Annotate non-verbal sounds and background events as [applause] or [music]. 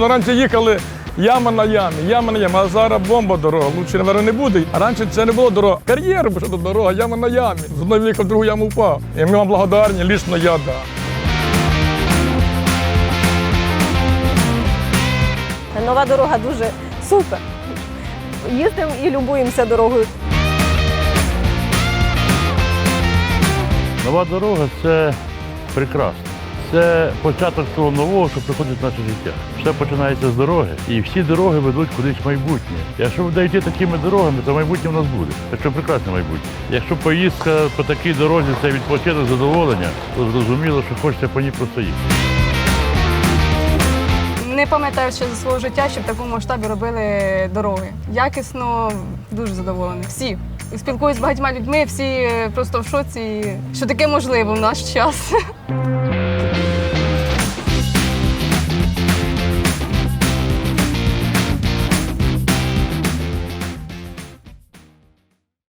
Ну, раніше їхали яма на ямі, яма на ямі, а зараз бомба дорога. Лучше, мабуть, не буде. А раніше це не було дорога. Кар'єр, бо що тут дорога, яма на ямі. З одної в'їхав, в другу яму впав. І ми вам благодарні, лічно я, да. Нова дорога дуже супер. Їздимо і любуємося дорогою. Нова дорога це прекрасно. Це початок того нового, що приходить в наше життя. Все починається з дороги, і всі дороги ведуть кудись в майбутнє. Якщо буде йти такими дорогами, то майбутнє в нас буде. Так що прекрасне майбутнє. Якщо поїздка по такій дорозі це відпочинок задоволення, то зрозуміло, що хочеться по ній просто їхати. Не пам'ятаю ще за свого життя, що в такому масштабі робили дороги. Якісно, дуже задоволені. Всі. Спілкуюсь з багатьма людьми, всі просто в шоці, що таке можливо в наш час. [laughs]